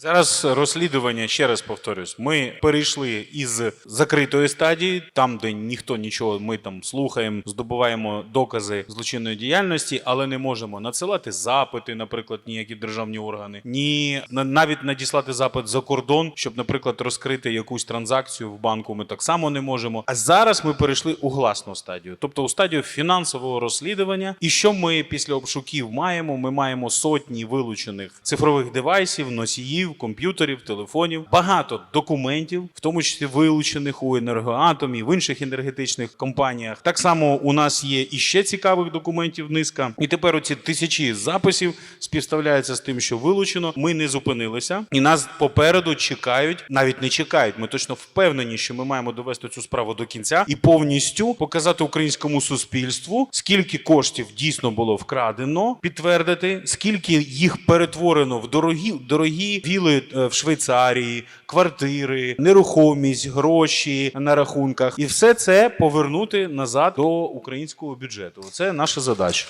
Зараз розслідування, ще раз повторюсь, ми перейшли із закритої стадії, там, де ніхто нічого, ми там слухаємо, здобуваємо докази злочинної діяльності, але не можемо надсилати запити, наприклад, ніякі державні органи, ні на- навіть надіслати запит за кордон, щоб, наприклад, розкрити якусь транзакцію в банку. Ми так само не можемо. А зараз ми перейшли у гласну стадію, тобто у стадію фінансового розслідування. І що ми після обшуків маємо? Ми маємо сотні вилучених цифрових девайсів, носіїв, комп'ютерів, телефонів, багато документів, в тому числі вилучених у енергоатомі, в інших енергетичних компаніях. Так само у нас є і ще цікавих документів низка. І тепер оці тисячі записів співставляються з тим, що вилучено. Ми не зупинилися, і нас попереду чекають, навіть не чекають. Ми точно впевнені, що ми маємо довести цю справу до кінця і повністю показати українському суспільству, скільки коштів дійсно було вкрадено, підтвердити, скільки їх перетворено в дорогі, дорогі віли е, в Швейцарії, квартири, нерухомість, гроші на рахунках, і все це повернути назад до українського бюджету. Це наша задача.